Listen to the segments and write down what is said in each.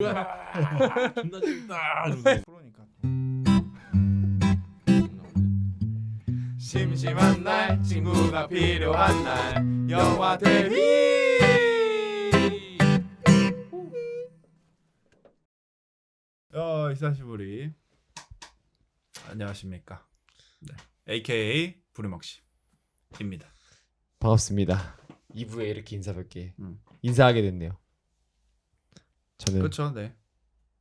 으아, 존나 재밌다. 이러면서. 프로니까. 심심한 날 친구가 필요한 날 영화 대휘 어 히사시부리 안녕하십니까 네. AKA 부리먹씨입니다 반갑습니다. 2부에 이렇게 인사밖에 음. 인사하게 됐네요. 저는 그렇죠 네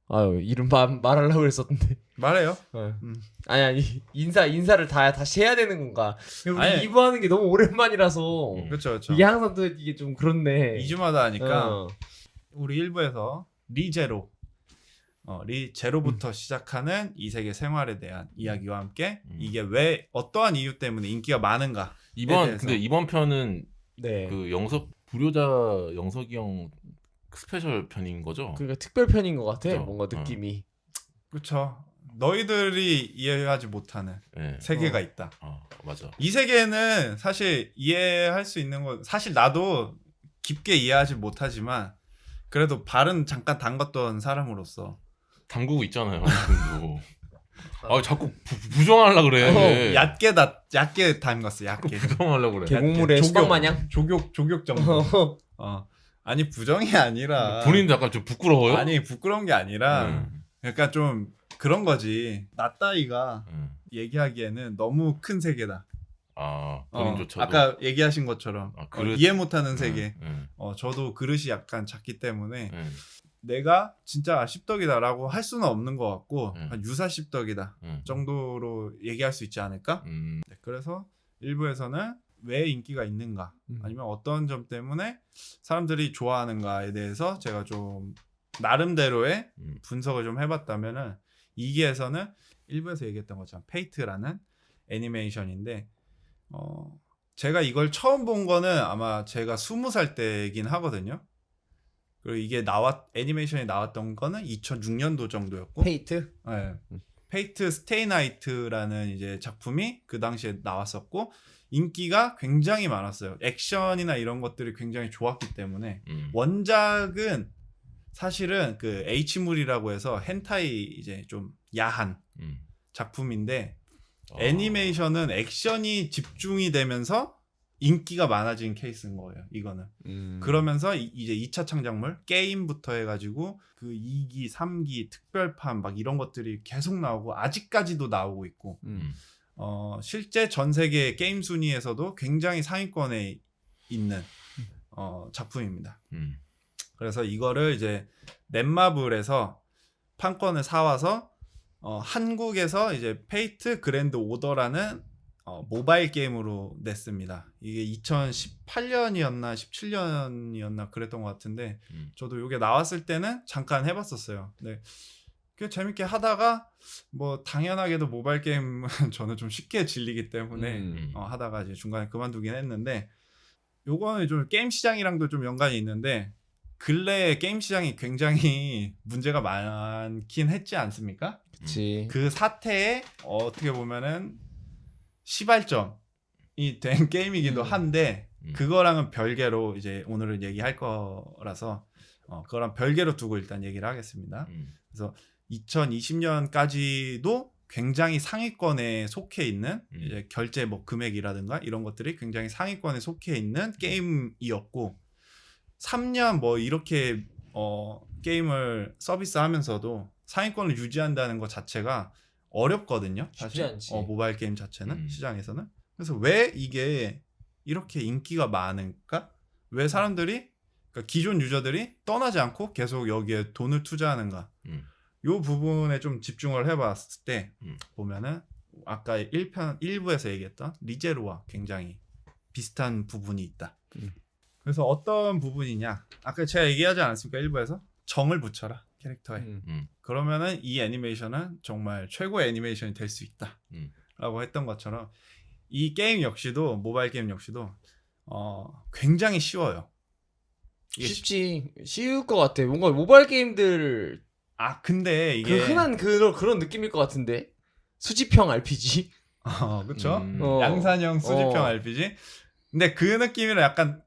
아유 이름 말, 말하려고 했었는데 말해요 어. 음. 아니 아니 인사 인사를 다 다시 해야 되는 건가? 우리 아니. 2부 하는 게 너무 오랜만이라서 음. 그렇죠 그렇죠 이게 항상 또 이게 좀 그렇네. 2주마다 하니까 어. 우리 1부에서 리제로 어, 리제로부터 시작하는 이 세계 생활에 대한 이야기와 함께 음. 이게 왜 어떠한 이유 때문에 인기가 많은가 이번 대해서. 근데 이번 편은 네. 그 영석 불효자 영석이 형 스페셜 편인 거죠? 그러니까 특별 편인 것 같아. 그죠? 뭔가 어. 느낌이. 그렇죠 너희들이 이해하지 못하는 네. 세계가 어. 있다 아 맞아. 이 세계는 사실 이해할 수 있는 건 사실 나도 깊게 이해하지 못하지만 그래도 발은 잠깐 담갔던 사람으로서 담그고 있잖아요. 지금도. 아 자꾸 부, 부정하려 그래. 어, 얕게 다 얕게 담갔어 얕게 부정하려 그래. 계곡물에 조교. 수박 마냥. 조격 조격 정도 어 아니 부정이 아니라 본인도 약간 좀 부끄러워요? 아니 부끄러운 게 아니라 음, 그러니까 좀 그런 거지 나 따위가 음. 얘기하기에는 너무 큰 세계다 아 어, 본인조차도. 아까 얘기하신 것처럼 아, 어, 그릇. 이해 못하는 음, 세계 음, 어 저도 그릇이 약간 작기 때문에 음, 내가 진짜 십덕이다라고 할 수는 없는 것 같고 음. 한 유사 십덕이다 음, 정도로 얘기할 수 있지 않을까 음, 네, 그래서 일부에서는 왜 인기가 있는가 음. 아니면 어떤 점 때문에 사람들이 좋아하는가에 대해서 제가 좀 나름대로의 음. 분석을 좀 해봤다면은 2기에서는 일부에서 얘기했던 것처럼 페이트라는 애니메이션인데 어 제가 이걸 처음 본 거는 아마 제가 20살 때이긴 하거든요. 그리고 이게 나왔 애니메이션이 나왔던 거는 2006년도 정도였고 페이트. 네. 페이트 스테이 나이트라는 이제 작품이 그 당시에 나왔었고 인기가 굉장히 많았어요. 액션이나 이런 것들이 굉장히 좋았기 때문에 음. 원작은 사실은 그 H물이라고 해서 헨타이 이제 좀 야한 음. 작품인데 아, 애니메이션은 액션이 집중이 되면서 인기가 많아진 케이스인 거예요. 이거는. 음. 그러면서 이- 이제 2차 창작물 게임부터 해가지고 그 2기, 3기 특별판 막 이런 것들이 계속 나오고 아직까지도 나오고 있고 음. 어 실제 전 세계 게임 순위에서도 굉장히 상위권에 있는 어 작품입니다. 음. 그래서 이거를 이제 넷마블에서 판권을 사와서 어, 한국에서 이제 페이트 그랜드 오더라는 어, 모바일 게임으로 냈습니다. 이게 2018년이었나 17년이었나 그랬던 것 같은데 음. 저도 이게 나왔을 때는 잠깐 해봤었어요. 네. 그 재밌게 하다가 뭐 당연하게도 모바일 게임은 저는 좀 쉽게 질리기 때문에 음. 어, 하다가 이제 중간에 그만두긴 했는데 요거는 좀 게임 시장이랑도 좀 연관이 있는데 근래에 게임 시장이 굉장히 문제가 많긴 했지 않습니까? 그치. 그 사태에 어떻게 보면은 시발점이 된 게임이기도 음. 한데 음. 그거랑은 별개로 이제 오늘은 얘기할 거라서 어, 그거랑 별개로 두고 일단 얘기를 하겠습니다. 음. 2020년까지도 굉장히 상위권에 속해 있는 음. 이제 결제 뭐 금액이라든가 이런 것들이 굉장히 상위권에 속해 있는 게임이었고 3년 뭐 이렇게 어 게임을 서비스하면서도 상위권을 유지한다는 것 자체가 어렵거든요. 쉽지 않지. 어, 모바일 게임 자체는 음. 시장에서는 그래서 왜 이게 이렇게 인기가 많을까? 왜 사람들이 그러니까 기존 유저들이 떠나지 않고 계속 여기에 돈을 투자하는가? 음. 요 부분에 좀 집중을 해봤을 때 음. 보면은 아까 1편 1부에서 얘기했던 리제로와 굉장히 비슷한 부분이 있다. 음. 그래서 어떤 부분이냐? 아까 제가 얘기하지 않았습니까? 1부에서 정을 붙여라 캐릭터에. 음. 음. 그러면은 이 애니메이션은 정말 최고의 애니메이션이 될 수 있다. 음. 라고 했던 것처럼 이 게임 역시도 모바일 게임 역시도 어 굉장히 쉬워요. 이게 쉽지. 쉬울 것 같아. 뭔가 모바일 게임들 아 근데 그 이게 흔한 그런 그런 느낌일 것 같은데. 수집형 RPG. 어 그쵸 음. 어. 양산형 수집형 어. RPG 근데 그 느낌이랑 약간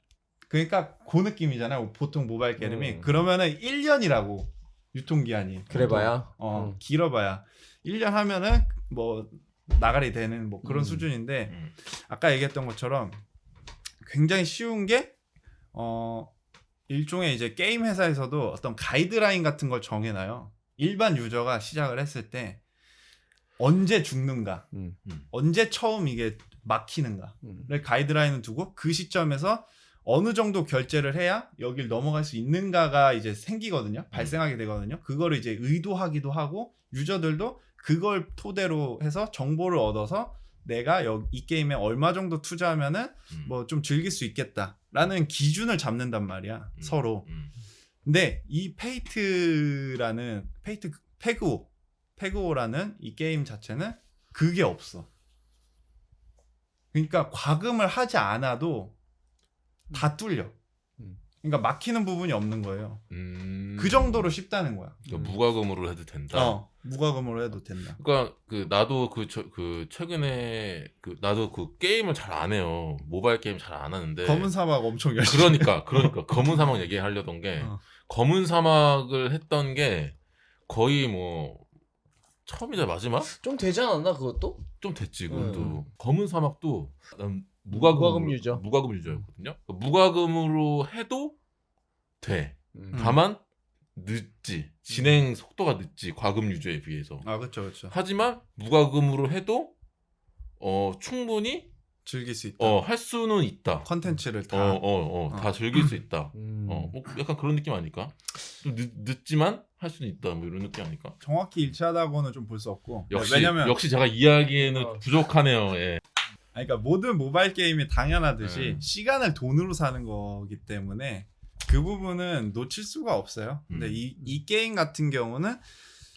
그러니까 그 느낌이잖아요 보통 모바일 게임이 음. 그러면은 1년이라고 유통기한이. 그래봐야. 어, 음. 길어봐야 1년 하면은 뭐 나가리 되는 뭐 그런 음. 수준인데 음. 아까 얘기했던 것처럼 굉장히 쉬운 게 어, 일종의 이제 게임 회사에서도 어떤 가이드라인 같은 걸 정해놔요. 일반 유저가 시작을 했을 때 언제 죽는가, 음. 언제 처음 이게 막히는가를 음. 가이드라인을 두고 그 시점에서 어느 정도 결제를 해야 여길 넘어갈 수 있는가가 이제 생기거든요. 발생하게 되거든요. 그거를 이제 의도하기도 하고 유저들도 그걸 토대로 해서 정보를 얻어서 내가 여, 이 게임에 얼마 정도 투자하면은 음. 뭐좀 즐길 수 있겠다라는 기준을 잡는단 말이야 음. 서로. 음. 근데 이 페이트라는 페이트 페그오 페그오라는 이 게임 자체는 그게 없어. 그러니까 과금을 하지 않아도 다 뚫려. 음. 그러니까 막히는 부분이 없는 거예요. 음. 그 정도로 쉽다는 거야. 그러니까 무과금으로 해도 된다. 어, 무과금으로 해도 된다. 그러니까 그 나도 그, 저, 그 최근에 그 나도 그 게임을 잘 안 해요. 모바일 게임 잘 안 하는데. 검은 사막 엄청 열심히. 그러니까 그러니까 검은 사막 얘기하려던 게 어. 검은 사막을 했던 게 거의 뭐 처음이자 마지막 좀 되지 않았나 그것도? 좀 됐지 그것도 음. 검은 사막도 난 무과금 무과금 유저. 무과금 유저였거든요. 그러니까 무과금으로 해도 돼. 음. 다만 늦지 진행 속도가 늦지 과금 유저에 비해서. 아 그렇죠, 그렇죠. 하지만 무과금으로 해도 어 충분히 즐길 수 있다. 어 할 수는 있다. 컨텐츠를 다. 어 어 어 다 어. 즐길 수 있다. 음. 어, 뭐 약간 그런 느낌 아닐까? 좀 늦, 늦지만 할 수는 있다. 뭐 이런 느낌 아닐까? 정확히 일치하다고는 좀 볼 수 없고. 역시 왜냐면 역시 제가 이야기에는 어. 부족하네요. 예. 아니, 그러니까 모든 모바일 게임이 당연하듯이 네. 시간을 돈으로 사는 거기 때문에 그 부분은 놓칠 수가 없어요. 근데 음. 이, 이 게임 같은 경우는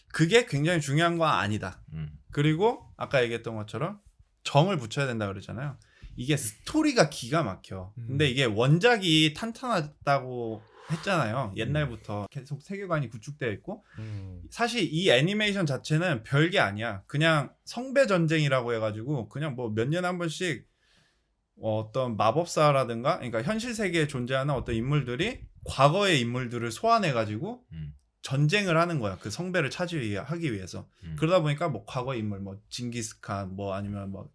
그게 굉장히 중요한 건 아니다. 음. 그리고 아까 얘기했던 것처럼 정을 붙여야 된다 그랬잖아요. 이게 스토리가 기가 막혀. 음. 근데 이게 원작이 탄탄하다고 했잖아요. 옛날부터 계속 세계관이 구축되어 있고 음. 사실 이 애니메이션 자체는 별게 아니야. 그냥 성배 전쟁이라고 해가지고 그냥 뭐 몇 년에 한 번씩 어떤 마법사라든가 그러니까 현실 세계에 존재하는 어떤 인물들이 과거의 인물들을 소환해가지고 음. 전쟁을 하는 거야. 그 성배를 차지하기 위해서. 음. 그러다 보니까 뭐 과거 인물 뭐 징기스칸 뭐 아니면 뭐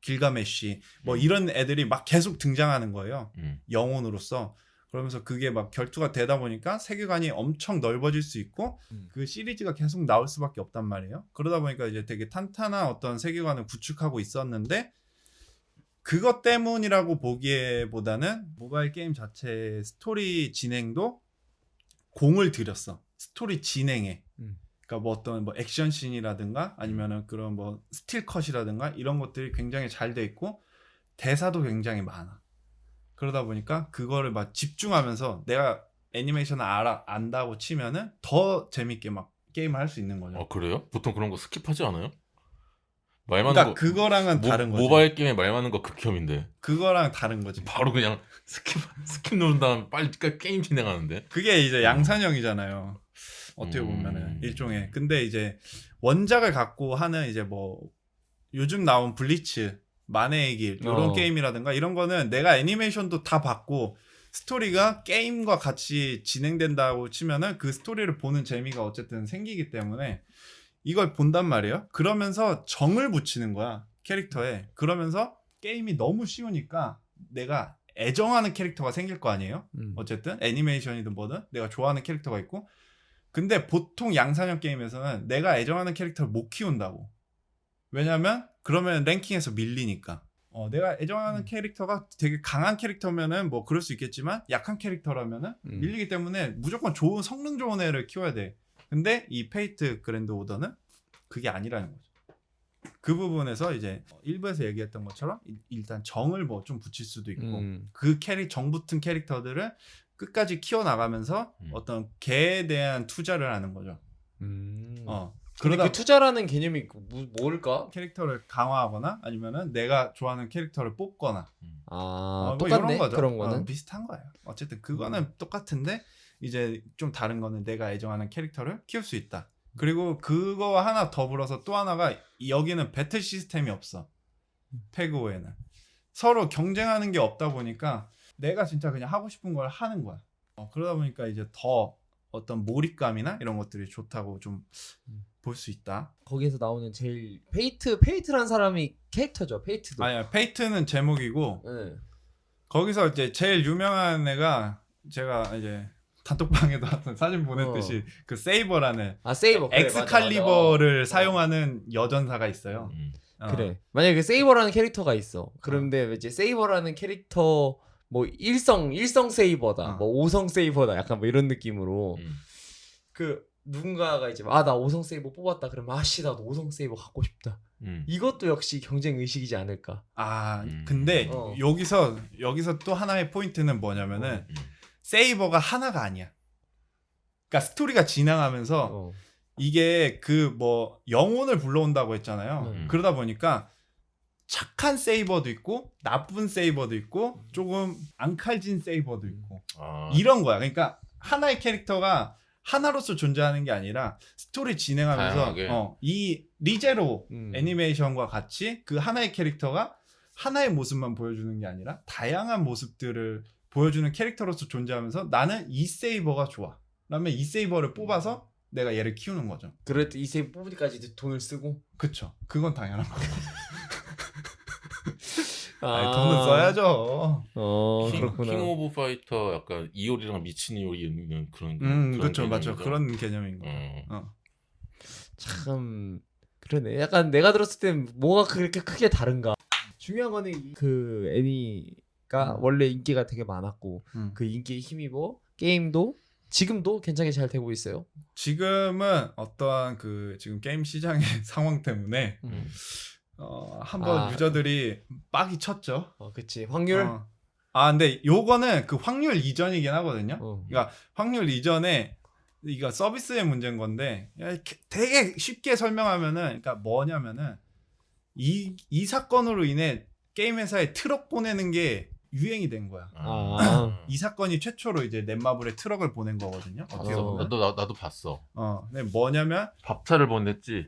길가메시 뭐 음. 이런 애들이 막 계속 등장하는 거예요. 음. 영혼으로서. 그러면서 그게 막 결투가 되다 보니까 세계관이 엄청 넓어질 수 있고 음. 그 시리즈가 계속 나올 수밖에 없단 말이에요. 그러다 보니까 이제 되게 탄탄한 어떤 세계관을 구축하고 있었는데 그것 때문이라고 보기에보다는 모바일 게임 자체 스토리 진행도 공을 들였어. 스토리 진행에. 음. 그러니까 뭐 어떤 뭐 액션 씬이라든가 아니면은 그런 뭐 스틸 컷이라든가 이런 것들이 굉장히 잘 돼 있고 대사도 굉장히 많아. 그러다 보니까 그거를 막 집중하면서 내가 애니메이션을 알아 안다고 치면은 더 재밌게 막 게임을 할 수 있는 거죠. 어 그래요? 보통 그런 거 스킵하지 않아요? 말 많은 그러니까 거 그거랑은 모, 다른 거지. 모바일 게임에 말 많은 거 극혐인데 그거랑 다른 거지. 바로 그냥 스킵 스킵 누른 다음 빨리 까- 게임 진행하는데. 그게 이제 양산형이잖아요. 어떻게 음. 보면은 일종의. 근데 이제 원작을 갖고 하는 이제 뭐 요즘 나온 블리츠, 만해의 길 이런 어. 게임이라든가 이런 거는 내가 애니메이션도 다 봤고 스토리가 게임과 같이 진행된다고 치면은 그 스토리를 보는 재미가 어쨌든 생기기 때문에 이걸 본단 말이에요. 그러면서 정을 붙이는 거야 캐릭터에. 그러면서 게임이 너무 쉬우니까 내가 애정하는 캐릭터가 생길 거 아니에요. 음. 어쨌든 애니메이션이든 뭐든 내가 좋아하는 캐릭터가 있고 근데 보통 양산형 게임에서는 내가 애정하는 캐릭터를 못 키운다고 왜냐면 그러면 랭킹에서 밀리니까 어, 내가 애정하는 음. 캐릭터가 되게 강한 캐릭터면은 뭐 그럴 수 있겠지만 약한 캐릭터라면은 음. 밀리기 때문에 무조건 좋은 성능 좋은 애를 키워야 돼 근데 이 페이트 그랜드 오더는 그게 아니라는 거죠 그 부분에서 이제 일부에서 얘기했던 것처럼 일- 일단 정을 뭐 좀 붙일 수도 있고 음. 그 캐릭 정 붙은 캐릭터들을 끝까지 키워 나가면서 음. 어떤 개에 대한 투자를 하는 거죠. 음. 어. 그러다 그 투자라는 개념이 그 뭐, 뭘까? 캐릭터를 강화하거나 아니면은 내가 좋아하는 캐릭터를 뽑거나 아 어, 뭐 똑같네 이런 거죠. 그런 거는. 어, 비슷한 거예요. 어쨌든 그거는 똑같은데 이제 좀 다른 거는 내가 애정하는 캐릭터를 키울 수 있다. 그리고 그거와 하나 더불어서 또 하나가 여기는 배틀 시스템이 없어. 페그오에는 서로 경쟁하는 게 없다 보니까 내가 진짜 그냥 하고 싶은 걸 하는 거야. 어, 그러다 보니까 이제 더 어떤 몰입감이나 이런 것들이 좋다고 좀 음. 볼수 있다. 거기에서 나오는 제일 페이트 페이트란 사람이 캐릭터죠. 페이트도. 아니야 페이트는 제목이고 네. 거기서 이제 제일 유명한 애가 제가 이제 단톡방에도 사진 보냈듯이 그 세이버라는 아 세이버. 그래, 맞아, 엑스칼리버를 맞아. 사용하는 여전사가 있어요. 음. 어. 그래. 만약에 그 세이버라는 캐릭터가 있어. 그런데 이제 세이버라는 캐릭터 뭐 일성 일성 세이버다. 어. 뭐 오성 세이버다. 약간 뭐 이런 느낌으로 음. 그 누군가가 이제 아 나 오성 세이버 뽑았다. 그러면 아씨 나도 오성 세이버 갖고 싶다. 음. 이것도 역시 경쟁 의식이지 않을까. 아 음. 근데 어. 여기서 여기서 또 하나의 포인트는 뭐냐면은 음. 세이버가 하나가 아니야. 그러니까 스토리가 진행하면서 어. 이게 그 뭐 영혼을 불러온다고 했잖아요. 음. 그러다 보니까 착한 세이버도 있고 나쁜 세이버도 있고 조금 앙칼진 세이버도 있고 아. 이런 거야. 그러니까 하나의 캐릭터가 하나로서 존재하는 게 아니라 스토리 진행하면서. 어, 이 리제로 음. 애니메이션과 같이 그 하나의 캐릭터가 하나의 모습만 보여주는 게 아니라 다양한 모습들을 보여주는 캐릭터로서 존재하면서 나는 이 세이버가 좋아. 그러면 이 세이버를 뽑아서 내가 얘를 키우는 거죠. 그래도 이 세이버 뽑으니까지 이제 돈을 쓰고. 그쵸. 그건 당연한 거고. 아, 아니, 돈은 써야죠. 어 킹, 그렇구나. 킹 오브 파이터 약간 이효리랑 미친 이효리 있는 그런 음, 그런 그렇죠. 맞죠. 그런 개념인 거. 어. 어. 참 그러네. 약간 내가 들었을 땐 뭐가 그렇게 크게 다른가. 중요한 거는 이- 그 애니가 음. 원래 인기가 되게 많았고 음. 그 인기에 힘입어 게임도 지금도 괜찮게 잘 되고 있어요. 지금은 어떠한 그 지금 게임 시장의 상황 때문에 음. 어, 한번 아. 유저들이 빡이 쳤죠. 어, 그치. 확률. 어. 아, 근데 요거는 그 확률 이전이긴 하거든요. 어. 그러니까 확률 이전에 이거 서비스의 문제인 건데 이렇게 되게 쉽게 설명하면은 그러니까 뭐냐면은 이, 이 사건으로 인해 게임 회사에 트럭 보내는 게 유행이 된 거야. 아. 이 사건이 최초로 이제 넷마블에 트럭을 보낸 거거든요. 어떻게 어. 보면. 나도 나, 나도 봤어. 어, 근데 뭐냐면 밥차를 보냈지.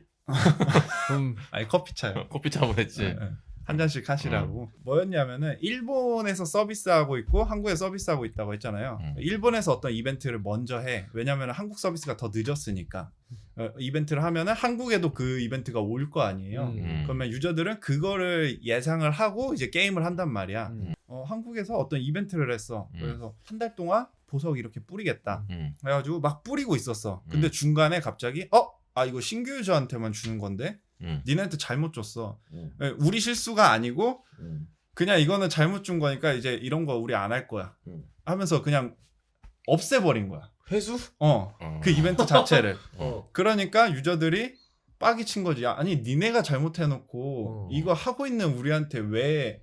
음. 아니 커피 차요. 커피 차 보냈지. 예, 예. 한 잔씩 하시라고. 뭐였냐면은 일본에서 서비스하고 있고 한국에 서비스하고 있다고 했잖아요. 음. 일본에서 어떤 이벤트를 먼저 해. 왜냐면 한국 서비스가 더 늦었으니까. 어, 이벤트를 하면은 한국에도 그 이벤트가 올 거 아니에요. 음. 음. 그러면 유저들은 그거를 예상을 하고 이제 게임을 한단 말이야. 음. 어, 한국에서 어떤 이벤트를 했어. 음. 그래서 한 달 동안 보석 이렇게 뿌리겠다. 음. 그래가지고 막 뿌리고 있었어. 근데 음. 중간에 갑자기 어? 아 이거 신규 유저한테만 주는 건데 음. 니네한테 잘못 줬어. 음. 예, 우리 실수가 아니고 음. 그냥 이거는 잘못 준 거니까 이제 이런 거 우리 안 할 거야. 음. 하면서 그냥 없애버린 거야. 회수? 어. 어. 그 이벤트 자체를. 어. 그러니까 유저들이 빡이 친 거지. 아니 니네가 잘못해놓고 어. 이거 하고 있는 우리한테 왜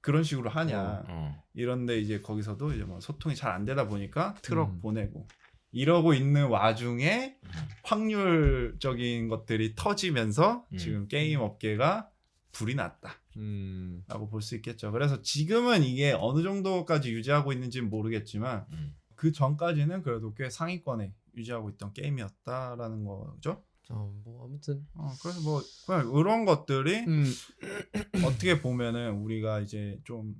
그런 식으로 하냐. 어. 이런데 이제 거기서도 이제 뭐 소통이 잘 안 되다 보니까 트럭 음. 보내고 이러고 있는 와중에 음. 확률적인 것들이 터지면서 음. 지금 게임 업계가 불이 났다. 음. 라고 볼 수 있겠죠. 그래서 지금은 이게 어느 정도까지 유지하고 있는지는 모르겠지만 음. 그 전까지는 그래도 꽤 상위권에 유지하고 있던 게임이었다라는 거죠. 어, 뭐 아무튼 어, 그래서 뭐 그냥 이런 것들이 음. 어떻게 보면은 우리가 이제 좀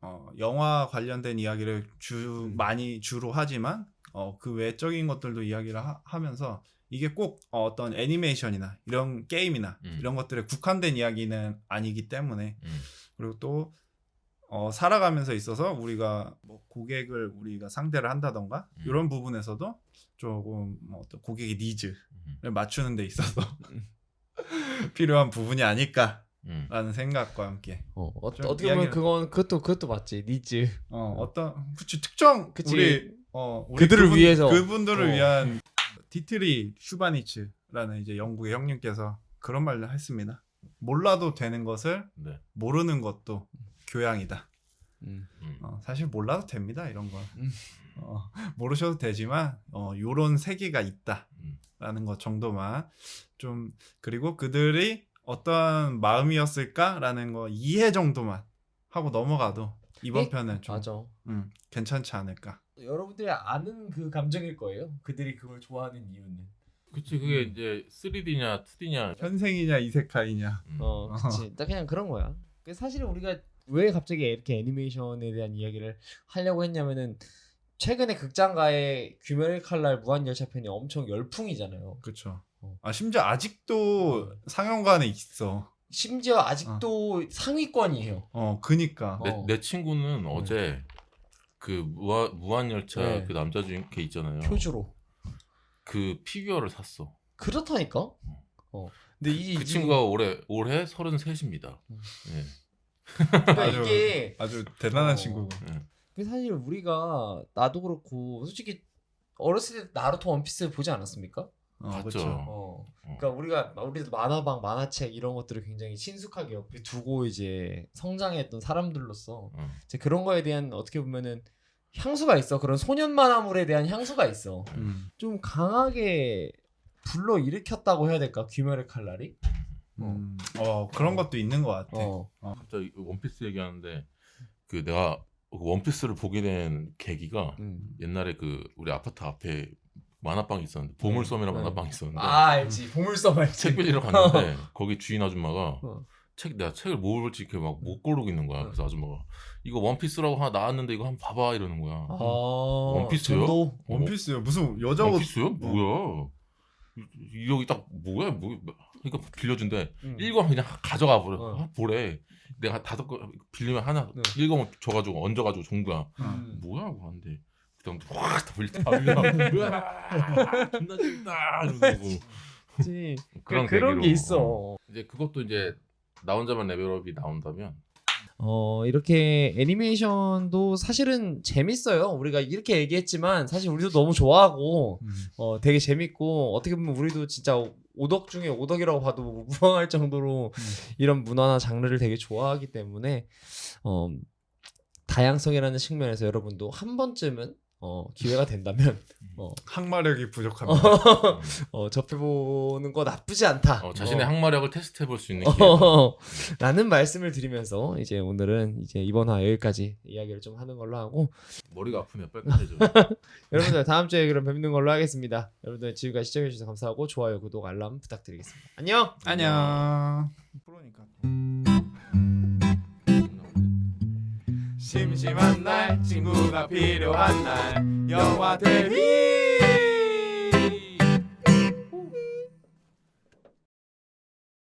어, 영화 관련된 이야기를 주 음. 많이 주로 하지만 어, 그 외적인 것들도 이야기를 하, 면서 이게 꼭 어, 어떤 애니메이션이나 이런 게임이나 음. 이런 것들에 국한된 이야기는 아니기 때문에 음. 그리고 또 어, 살아가면서 있어서 우리가 뭐 고객을 우리가 상대를 한다던가 음. 이런 부분에서도 조금 뭐 어떤 고객의 니즈를 음. 맞추는 데 있어서 필요한 부분이 아닐까라는 음. 생각과 함께 어, 어좀 어떻게 보면 그건 그것도 그것도 맞지. 니즈. 어, 어떤 그치 특정 그치. 우리 어 우리 그들을 그분- 위해서. 그분들을 어. 위한 디트리 슈바니츠라는 이제 영국의 형님께서 그런 말을 했습니다. 몰라도 되는 것을 네. 모르는 것도 교양이다. 음. 음. 어, 사실 몰라도 됩니다 이런 건 음. 어, 모르셔도 되지만 어, 요런 세계가 있다라는 음. 것 정도만 좀 그리고 그들이 어떠한 마음이었을까라는 거 이해 정도만 하고 넘어가도 이번 예? 편은 좀 맞아. 음, 괜찮지 않을까 여러분들이 아는 그 감정일 거예요. 그들이 그걸 좋아하는 이유는. 그치 그게 음. 이제 3D냐 2D냐. 현생이냐 이세카이냐 음. 어, 그치. 딱 그냥 그런 거야. 그 사실 우리가 왜 갑자기 이렇게 애니메이션에 대한 이야기를 하려고 했냐면은 최근에 극장가의 귀멸의 칼날 무한열차 편이 엄청 열풍이잖아요. 그렇죠. 어. 아 심지어 아직도 상영관에 있어. 심지어 아직도 상위권이에요. 어, 그니까. 내, 어. 내 친구는 어제 그 무한 무한 열차 네. 그 남자 주인 걔 있잖아요. 표주로. 그 피규어를 샀어. 그렇다니까. 어. 근데 이, 그 이- 친구가 올해 올해 33입니다. 음. 예. 그러니까 아주- 이게 아주 대단한 어. 친구고. 예. 그 사실 우리가 나도 그렇고 솔직히 어렸을 때 나루토 원피스 보지 않았습니까? 어, 맞죠. 그쵸. 어. 그러니까 우리가 우리도 만화방, 만화책 이런 것들을 굉장히 친숙하게 옆에 두고 이제 성장했던 사람들로서 어. 이제 그런 거에 대한 어떻게 보면은 향수가 있어. 그런 소년 만화물에 대한 향수가 있어. 음. 좀 강하게 불러 일으켰다고 해야 될까? 귀멸의 칼날이? 음. 어, 그런 것도 있는 것 같아. 어. 갑자기 원피스 얘기하는데 그 내가 그 원피스를 보게 된 계기가 음. 옛날에 그 우리 아파트 앞에 만화방이 있었는데 보물섬이라는 네. 만화방이 있었는데 아 알지. 보물섬 알지. 책 빌리러 갔는데 거기 주인 아줌마가 어. 책 내가 책을 뭐 볼지 이렇게 막 못 고르고 있는 거야. 어. 그래서 아줌마가 이거 원피스라고 하나 나왔는데 이거 한번 봐봐 이러는 거야. 아, 원피스요? 전도? 원피스요. 무슨 여자 옷. 원피스요? 뭐야? 이- 여기 딱 뭐야? 뭐 그러니까 빌려준대. 음. 읽으면 그냥 가져가 버려. 어. 아, 보래. 내가 다섯 거 빌리면 하나 네. 읽으면 줘가지고 얹어가지고 정도야. 음. 뭐야 하고 하는데 확다 빌리 다 빌려. 으아, 존나 재밌다 이러고 그치. 그런 그런 계기로. 게 있어. 이제 그것도 이제 나 혼자만 레벨업이 나온다면 어, 이렇게 애니메이션도 사실은 재밌어요. 우리가 이렇게 얘기했지만 사실 우리도 너무 좋아하고 음. 어, 되게 재밌고 어떻게 보면 우리도 진짜 오덕 중에 오덕이라고 봐도 무방할 정도로 음. 이런 문화나 장르를 되게 좋아하기 때문에 어, 다양성이라는 측면에서 여러분도 한 번쯤은 어, 기회가 된다면 어, 항마력이 부족합니다. 어, 접해보는 거 나쁘지 않다. 어, 자신의 어. 항마력을 테스트해 볼 수 있는 기회. 어, 라는 말씀을 드리면서 이제 오늘은 이제 이번 화 여기까지 이야기를 좀 하는 걸로 하고 머리가 아프네요. 빨간해져. 여러분들 다음 주에 그럼 뵙는 걸로 하겠습니다. 여러분들 지금까지 시청해 주셔서 감사하고 좋아요, 구독, 알람 부탁드리겠습니다. 안녕. 안녕. 프로니까. 심심한 날 친구가 필요한 날 영화 대리